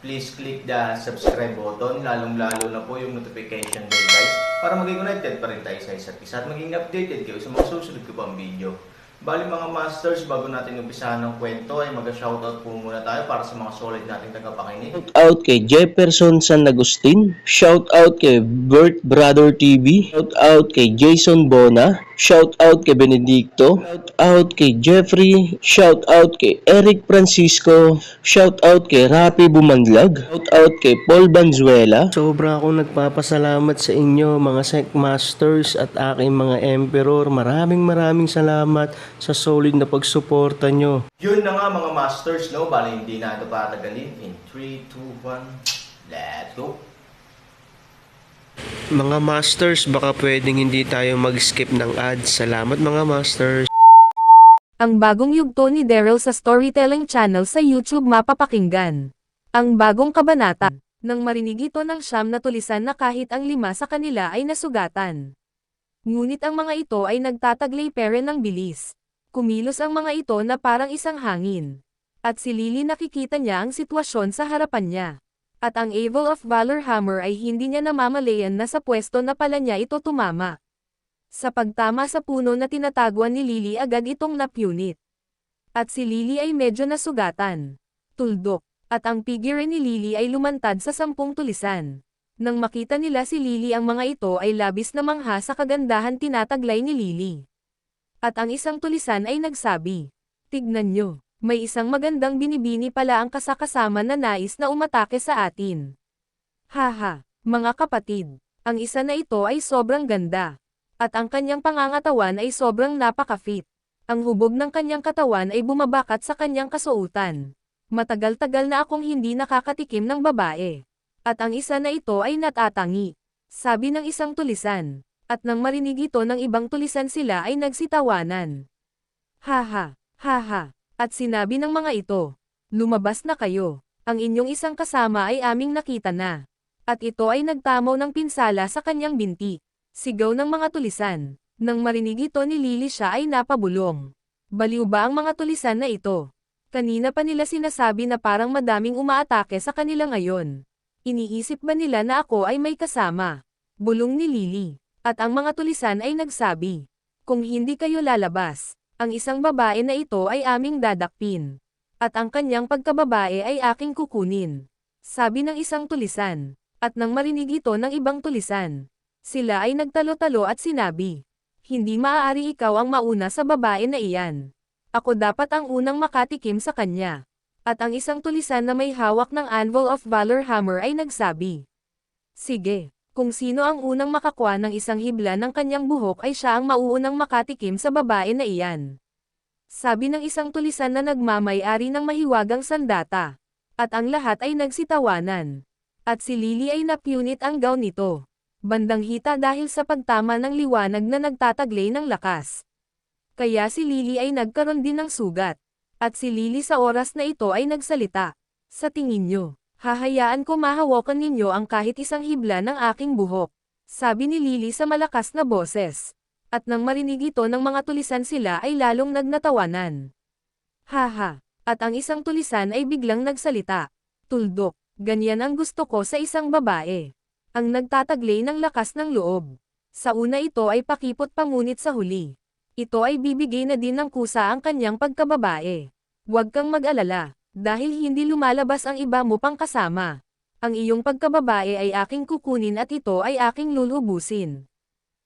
please click the subscribe button, lalong-lalo na po yung notification bell guys, para maging connected pa rin tayo sa isa't isa at maging updated kayo sa mga susunod ko pang video. Bali mga masters, bago natin umpisahan ng kwento ay mag-shoutout po muna tayo para sa mga solid nating tagapakinig. Shout out kay Jefferson San Agustin. Shout out kay Bert Brother TV. Shout out kay Jason Bona. Shout out kay Benedicto. Shout out kay Jeffrey. Shout out kay Eric Francisco. Shout out kay Rapi Bumanlag. Shout out kay Paul Banzuela. Sobra akong nagpapasalamat sa inyo mga Sec Masters at aking mga Emperor. Maraming maraming salamat sa solid na pagsuporta nyo. Yun na nga mga masters, no? Bali hindi na ito patagalin. In 3, 2, 1, let's go! Mga masters, baka pwedeng hindi tayo mag-skip ng ads. Salamat mga masters. Ang bagong yugto ni Daryl sa storytelling channel sa YouTube mapapakinggan. Ang bagong kabanata. Nang marinig ito ng siyam na tulisan na kahit ang lima sa kanila ay nasugatan. Ngunit ang mga ito ay nagtataglay pere ng bilis. Kumilos ang mga ito na parang isang hangin. At si Lily nakikita niya ang sitwasyon sa harapan niya. At ang Evil of Valor Hammer ay hindi niya namamalayan na sa pwesto na pala niya ito tumama. Sa pagtama sa puno na tinataguan ni Lily agad itong napunit. At si Lily ay medyo nasugatan. Tuldok. At ang figure ni Lily ay lumantad sa sampung tulisan. Nang makita nila si Lily ang mga ito ay labis na mangha sa kagandahan tinataglay ni Lily. At ang isang tulisan ay nagsabi, Tignan nyo, may isang magandang binibini pala ang kasakasama na nais na umatake sa atin. Haha, mga kapatid, ang isa na ito ay sobrang ganda. At ang kanyang pangangatawan ay sobrang napaka-fit. Ang hubog ng kanyang katawan ay bumabakat sa kanyang kasuutan. Matagal-tagal na akong hindi nakakatikim ng babae. At ang isa na ito ay natatangi. Sabi ng isang tulisan. At nang marinig ito ng ibang tulisan sila ay nagsitawanan. Haha, haha. At sinabi ng mga ito, lumabas na kayo. Ang inyong isang kasama ay aming nakita na. At ito ay nagtamaw ng pinsala sa kanyang binti. Sigaw ng mga tulisan. Nang marinig ito ni Lily siya ay napabulong. Baliw ba ang mga tulisan na ito? Kanina pa nila sinasabi na parang madaming umaatake sa kanila ngayon. Iniisip ba nila na ako ay may kasama? Bulong ni Lily. At ang mga tulisan ay nagsabi, Kung hindi kayo lalabas, ang isang babae na ito ay aming dadakpin. At ang kanyang pagkababae ay aking kukunin. Sabi ng isang tulisan. At nang marinig ito ng ibang tulisan, sila ay nagtalo-talo at sinabi, Hindi maaari ikaw ang mauna sa babae na iyan. Ako dapat ang unang makatikim sa kanya. At ang isang tulisan na may hawak ng Anvil of Valor Hammer ay nagsabi, Sige, kung sino ang unang makakuha ng isang hibla ng kanyang buhok ay siya ang mauunang makatikim sa babae na iyan. Sabi ng isang tulisan na nagmamay-ari ng mahiwagang sandata. At ang lahat ay nagsitawanan. At si Lily ay napunit ang gown nito. Bandang hita dahil sa pagtama ng liwanag na nagtataglay ng lakas. Kaya si Lily ay nagkaroon din ng sugat. At si Lily sa oras na ito ay nagsalita. Sa tingin nyo, hahayaan ko mahawakan ninyo ang kahit isang hibla ng aking buhok. Sabi ni Lily sa malakas na boses. At nang marinig ito ng mga tulisan sila ay lalong nagnatawanan. Haha, at ang isang tulisan ay biglang nagsalita. Tuldok, ganyan ang gusto ko sa isang babae. Ang nagtataglay ng lakas ng loob. Sa una ito ay pakipot pangunit sa huli. Ito ay bibigay na din ng kusa ang kanyang pagkababae. Huwag kang mag-alala, dahil hindi lumalabas ang iba mo pang kasama. Ang iyong pagkababae ay aking kukunin at ito ay aking lulubusin.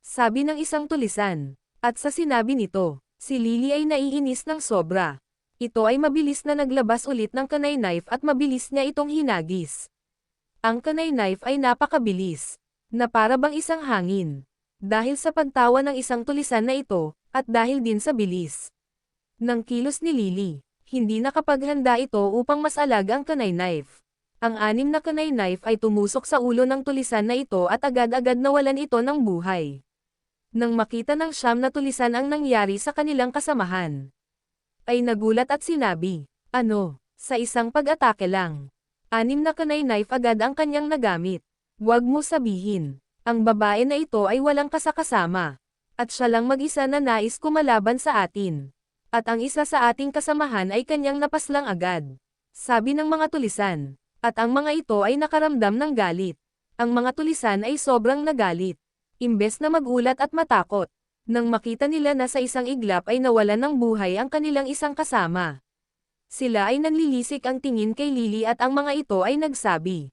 Sabi ng isang tulisan. At sa sinabi nito, si Lily ay naiinis ng sobra. Ito ay mabilis na naglabas ulit ng kanay knife at mabilis niya itong hinagis. Ang kanay knife ay napakabilis, na para bang isang hangin. Dahil sa pagtawa ng isang tulisan na ito, at dahil din sa bilis. Nang kilos ni Lily, hindi nakapaghanda ito upang mas alaga ang kanay knife. Ang anim na kunay knife ay tumusok sa ulo ng tulisan na ito at agad-agad nawalan ito ng buhay. Nang makita ng siyam na tulisan ang nangyari sa kanilang kasamahan, ay nagulat at sinabi, ano, sa isang pag-atake lang. Anim na kunay knife agad ang kanyang nagamit. Huwag mo sabihin, ang babae na ito ay walang kasakasama. At siya lang mag-isa na nais kumalaban sa atin. At ang isa sa ating kasamahan ay kanyang napaslang agad. Sabi ng mga tulisan. At ang mga ito ay nakaramdam ng galit. Ang mga tulisan ay sobrang nagalit. Imbes na magulat at matakot. Nang makita nila na sa isang iglap ay nawalan ng buhay ang kanilang isang kasama. Sila ay nanlilisik ang tingin kay Lily at ang mga ito ay nagsabi.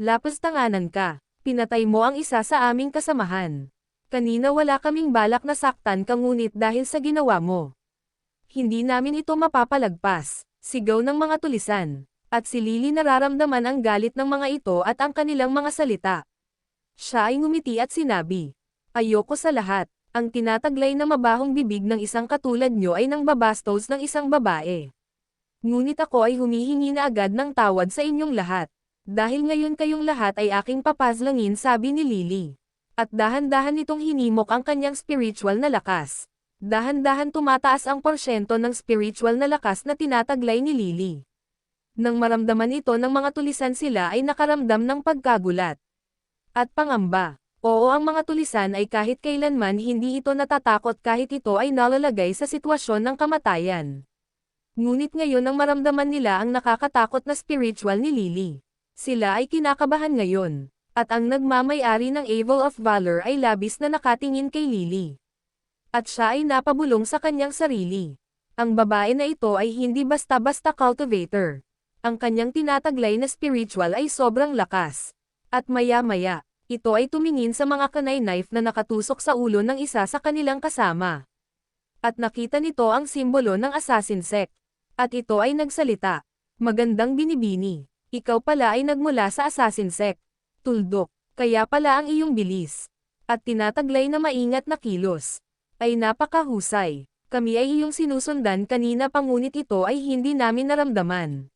Lapos tanganan ka, pinatay mo ang isa sa aming kasamahan. Kanina wala kaming balak na saktan ka ngunit dahil sa ginawa mo. Hindi namin ito mapapalagpas, sigaw ng mga tulisan. At si Lily nararamdaman ang galit ng mga ito at ang kanilang mga salita. Siya ay ngumiti at sinabi, Ayoko sa lahat, ang tinataglay na mabahong bibig ng isang katulad nyo ay nang babastos ng isang babae. Ngunit ako ay humihingi na agad ng tawad sa inyong lahat. Dahil ngayon kayong lahat ay aking papazlangin sabi ni Lily. At dahan-dahan nitong hinimok ang kanyang spiritual na lakas. Dahan-dahan tumataas ang porsyento ng spiritual na lakas na tinataglay ni Lily. Nang maramdaman ito ng mga tulisan sila ay nakaramdam ng pagkagulat. At pangamba. Oo ang mga tulisan ay kahit kailanman hindi ito natatakot kahit ito ay nalalagay sa sitwasyon ng kamatayan. Ngunit ngayon ang maramdaman nila ang nakakatakot na spiritual ni Lily. Sila ay kinakabahan ngayon. At ang nagmamayari ng Evil of Valor ay labis na nakatingin kay Lily. At siya ay napabulong sa kanyang sarili. Ang babae na ito ay hindi basta-basta cultivator. Ang kanyang tinataglay na spiritual ay sobrang lakas. At maya-maya, ito ay tumingin sa mga kanay knife na nakatusok sa ulo ng isa sa kanilang kasama. At nakita nito ang simbolo ng assassin sect. At ito ay nagsalita. Magandang binibini. Ikaw pala ay nagmula sa assassin sect. Tuldok. Kaya pala ang iyong bilis. At tinataglay na maingat na kilos. Ay napakahusay. Kami ay iyong sinusundan kanina pangunit ito ay hindi namin naramdaman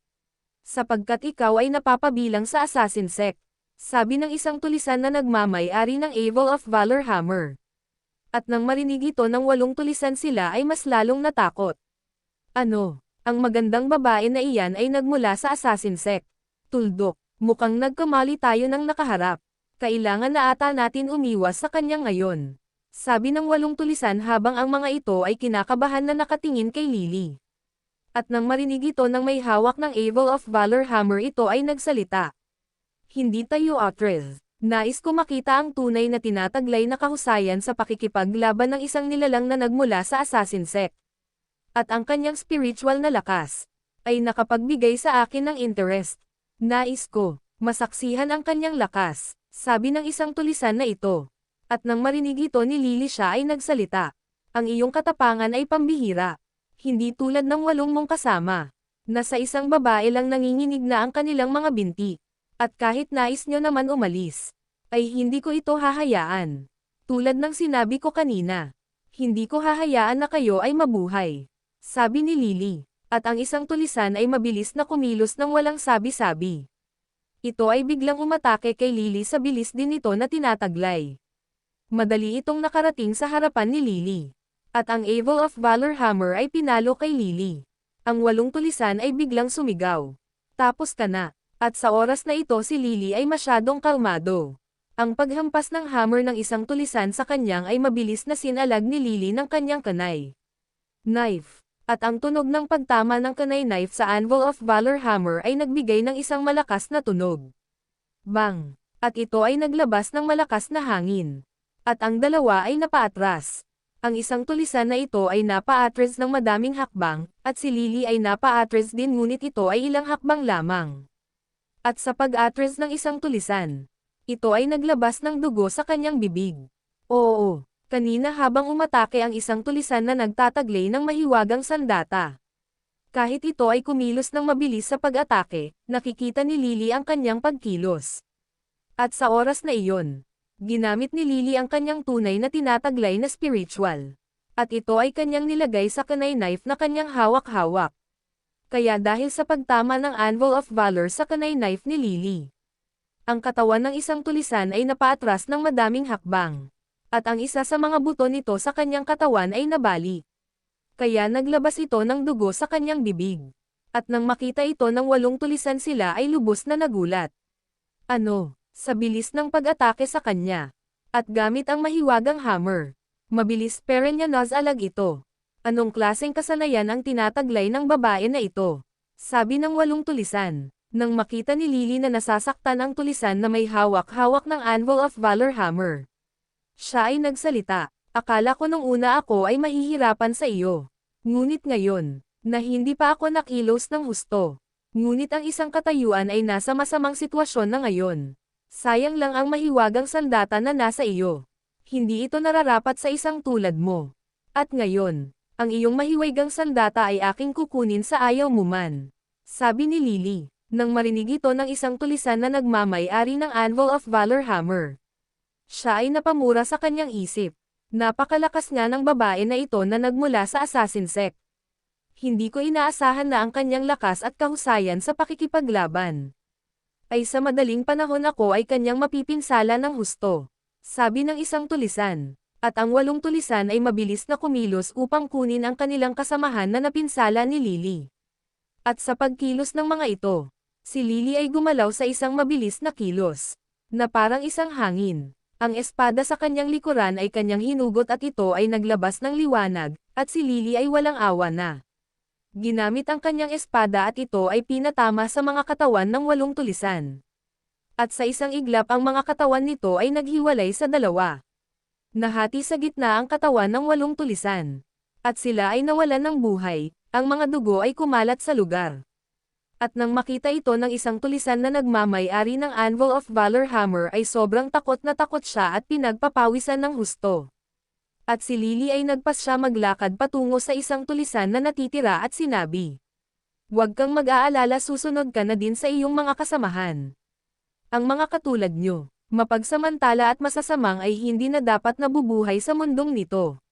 sapagkat ikaw ay napapabilang sa assassin sect. Sabi ng isang tulisan na nagmamay-ari ng Evil of Valor Hammer. At nang marinig ito ng walong tulisan sila ay mas lalong natakot. Ano, ang magandang babae na iyan ay nagmula sa assassin sect. Tuldok, mukhang nagkamali tayo ng nakaharap. Kailangan na ata natin umiwas sa kanya ngayon. Sabi ng walong tulisan habang ang mga ito ay kinakabahan na nakatingin kay Lily at nang marinig ito ng may hawak ng Evil of Valor Hammer ito ay nagsalita. Hindi tayo actress. Nais ko makita ang tunay na tinataglay na kahusayan sa pakikipaglaban ng isang nilalang na nagmula sa assassin sect. At ang kanyang spiritual na lakas ay nakapagbigay sa akin ng interest. Nais ko, masaksihan ang kanyang lakas, sabi ng isang tulisan na ito. At nang marinig ito ni Lily siya ay nagsalita. Ang iyong katapangan ay pambihira hindi tulad ng walong mong kasama, na sa isang babae lang nanginginig na ang kanilang mga binti. At kahit nais nyo naman umalis, ay hindi ko ito hahayaan. Tulad ng sinabi ko kanina, hindi ko hahayaan na kayo ay mabuhay. Sabi ni Lily, at ang isang tulisan ay mabilis na kumilos ng walang sabi-sabi. Ito ay biglang umatake kay Lily sa bilis din ito na tinataglay. Madali itong nakarating sa harapan ni Lily at ang Evil of Valor Hammer ay pinalo kay Lily. Ang walong tulisan ay biglang sumigaw. Tapos ka na. At sa oras na ito si Lily ay masyadong kalmado. Ang paghampas ng hammer ng isang tulisan sa kanyang ay mabilis na sinalag ni Lily ng kanyang kanay. Knife. At ang tunog ng pagtama ng kanay knife sa Anvil of Valor Hammer ay nagbigay ng isang malakas na tunog. Bang! At ito ay naglabas ng malakas na hangin. At ang dalawa ay napaatras. Ang isang tulisan na ito ay napa-atres ng madaming hakbang, at si Lily ay napa-atres din ngunit ito ay ilang hakbang lamang. At sa pag-atres ng isang tulisan, ito ay naglabas ng dugo sa kanyang bibig. Oo, kanina habang umatake ang isang tulisan na nagtataglay ng mahiwagang sandata. Kahit ito ay kumilos ng mabilis sa pag-atake, nakikita ni Lily ang kanyang pagkilos. At sa oras na iyon, Ginamit ni Lily ang kanyang tunay na tinataglay na spiritual. At ito ay kanyang nilagay sa kanay knife na kanyang hawak-hawak. Kaya dahil sa pagtama ng Anvil of Valor sa kanay knife ni Lily. Ang katawan ng isang tulisan ay napaatras ng madaming hakbang. At ang isa sa mga buto nito sa kanyang katawan ay nabali. Kaya naglabas ito ng dugo sa kanyang bibig. At nang makita ito ng walong tulisan sila ay lubos na nagulat. Ano, sa bilis ng pag-atake sa kanya. At gamit ang mahiwagang hammer. Mabilis pero niya alag ito. Anong klaseng kasanayan ang tinataglay ng babae na ito? Sabi ng walong tulisan. Nang makita ni Lily na nasasaktan ang tulisan na may hawak-hawak ng Anvil of Valor Hammer. Siya ay nagsalita. Akala ko nung una ako ay mahihirapan sa iyo. Ngunit ngayon, na hindi pa ako nakilos ng husto. Ngunit ang isang katayuan ay nasa masamang sitwasyon na ngayon. Sayang lang ang mahiwagang sandata na nasa iyo. Hindi ito nararapat sa isang tulad mo. At ngayon, ang iyong mahiwagang sandata ay aking kukunin sa ayaw mo man. Sabi ni Lily, nang marinig ito ng isang tulisan na nagmamay-ari ng Anvil of Valor Hammer. Siya ay napamura sa kanyang isip. Napakalakas nga ng babae na ito na nagmula sa assassin sect. Hindi ko inaasahan na ang kanyang lakas at kahusayan sa pakikipaglaban. Ay sa madaling panahon ako ay kanyang mapipinsala ng husto. Sabi ng isang tulisan. At ang walong tulisan ay mabilis na kumilos upang kunin ang kanilang kasamahan na napinsala ni Lily. At sa pagkilos ng mga ito, si Lily ay gumalaw sa isang mabilis na kilos, na parang isang hangin. Ang espada sa kanyang likuran ay kanyang hinugot at ito ay naglabas ng liwanag, at si Lily ay walang awa na. Ginamit ang kanyang espada at ito ay pinatama sa mga katawan ng walong tulisan. At sa isang iglap ang mga katawan nito ay naghiwalay sa dalawa. Nahati sa gitna ang katawan ng walong tulisan. At sila ay nawalan ng buhay, ang mga dugo ay kumalat sa lugar. At nang makita ito ng isang tulisan na nagmamay-ari ng Anvil of Valor Hammer ay sobrang takot na takot siya at pinagpapawisan ng husto. At si Lily ay nagpas siya maglakad patungo sa isang tulisan na natitira at sinabi. Huwag kang mag-aalala susunod ka na din sa iyong mga kasamahan. Ang mga katulad nyo, mapagsamantala at masasamang ay hindi na dapat nabubuhay sa mundong nito.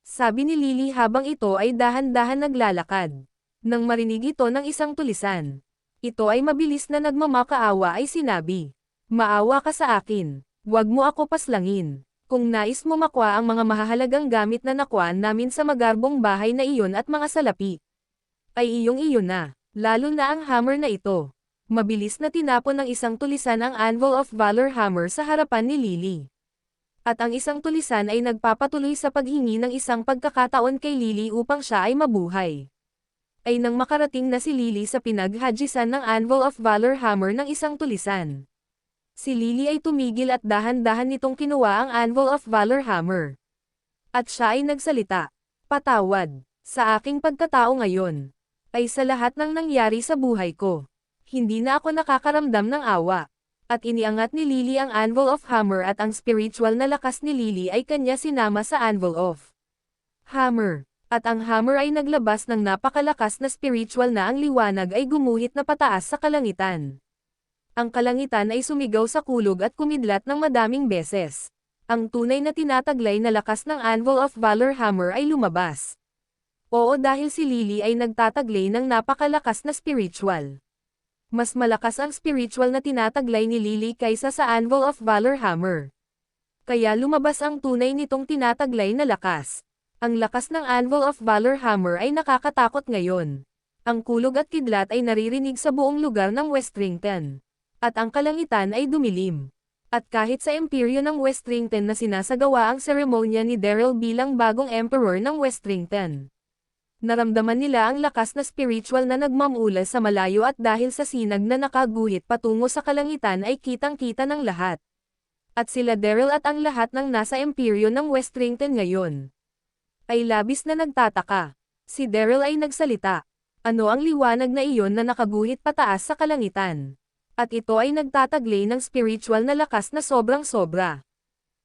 Sabi ni Lily habang ito ay dahan-dahan naglalakad. Nang marinig ito ng isang tulisan. Ito ay mabilis na nagmamakaawa ay sinabi. Maawa ka sa akin. Huwag mo ako paslangin. Kung nais mo makwa ang mga mahahalagang gamit na nakuan namin sa magarbong bahay na iyon at mga salapi. Ay iyong iyon na, lalo na ang hammer na ito. Mabilis na tinapon ng isang tulisan ang Anvil of Valor Hammer sa harapan ni Lily. At ang isang tulisan ay nagpapatuloy sa paghingi ng isang pagkakataon kay Lily upang siya ay mabuhay ay nang makarating na si Lily sa pinaghajisan ng Anvil of Valor Hammer ng isang tulisan. Si Lily ay tumigil at dahan-dahan nitong kinuha ang Anvil of Valor Hammer. At siya ay nagsalita, Patawad, sa aking pagkatao ngayon, ay sa lahat ng nangyari sa buhay ko. Hindi na ako nakakaramdam ng awa. At iniangat ni Lily ang Anvil of Hammer at ang spiritual na lakas ni Lily ay kanya sinama sa Anvil of Hammer at ang hammer ay naglabas ng napakalakas na spiritual na ang liwanag ay gumuhit na pataas sa kalangitan. Ang kalangitan ay sumigaw sa kulog at kumidlat ng madaming beses. Ang tunay na tinataglay na lakas ng Anvil of Valor Hammer ay lumabas. Oo dahil si Lily ay nagtataglay ng napakalakas na spiritual. Mas malakas ang spiritual na tinataglay ni Lily kaysa sa Anvil of Valor Hammer. Kaya lumabas ang tunay nitong tinataglay na lakas. Ang lakas ng Anvil of Valor Hammer ay nakakatakot ngayon. Ang kulog at kidlat ay naririnig sa buong lugar ng Westrington. At ang kalangitan ay dumilim. At kahit sa imperyo ng Westrington na sinasagawa ang seremonya ni Daryl bilang bagong emperor ng Westrington. Naramdaman nila ang lakas na spiritual na nagmamula sa malayo at dahil sa sinag na nakaguhit patungo sa kalangitan ay kitang-kita ng lahat. At sila Daryl at ang lahat ng nasa imperyo ng Westrington ngayon ay labis na nagtataka. Si Daryl ay nagsalita. Ano ang liwanag na iyon na nakaguhit pataas sa kalangitan? At ito ay nagtataglay ng spiritual na lakas na sobrang sobra.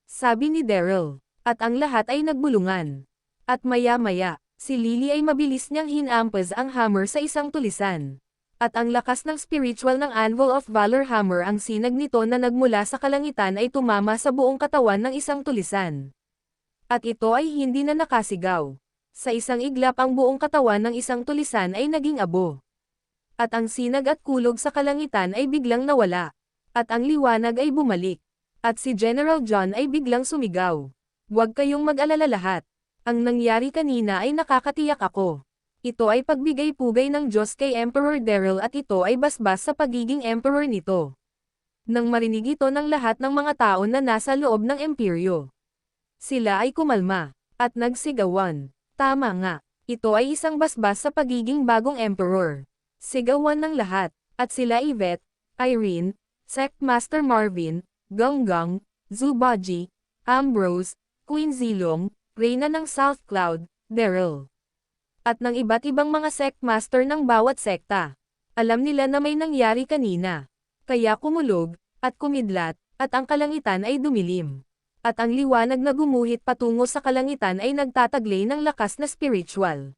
Sabi ni Daryl. At ang lahat ay nagbulungan. At maya-maya, si Lily ay mabilis niyang hinampas ang hammer sa isang tulisan. At ang lakas ng spiritual ng Anvil of Valor Hammer ang sinag nito na nagmula sa kalangitan ay tumama sa buong katawan ng isang tulisan. At ito ay hindi na nakasigaw. Sa isang iglap ang buong katawan ng isang tulisan ay naging abo. At ang sinag at kulog sa kalangitan ay biglang nawala. At ang liwanag ay bumalik. At si General John ay biglang sumigaw. Huwag kayong mag-alala lahat. Ang nangyari kanina ay nakakatiyak ako. Ito ay pagbigay-pugay ng Diyos kay Emperor Daryl at ito ay basbas sa pagiging emperor nito. Nang marinig ito ng lahat ng mga tao na nasa loob ng imperyo. Sila ay kumalma, at nagsigawan. Tama nga, ito ay isang basbas sa pagiging bagong emperor. Sigawan ng lahat, at sila Yvette, Irene, Sect Master Marvin, Ganggang, Zubaji, Ambrose, Queen Zilong, Reyna ng South Cloud, Daryl. At ng iba't ibang mga sect master ng bawat sekta. Alam nila na may nangyari kanina. Kaya kumulog, at kumidlat, at ang kalangitan ay dumilim. At ang liwanag na gumuhit patungo sa kalangitan ay nagtataglay ng lakas na spiritual.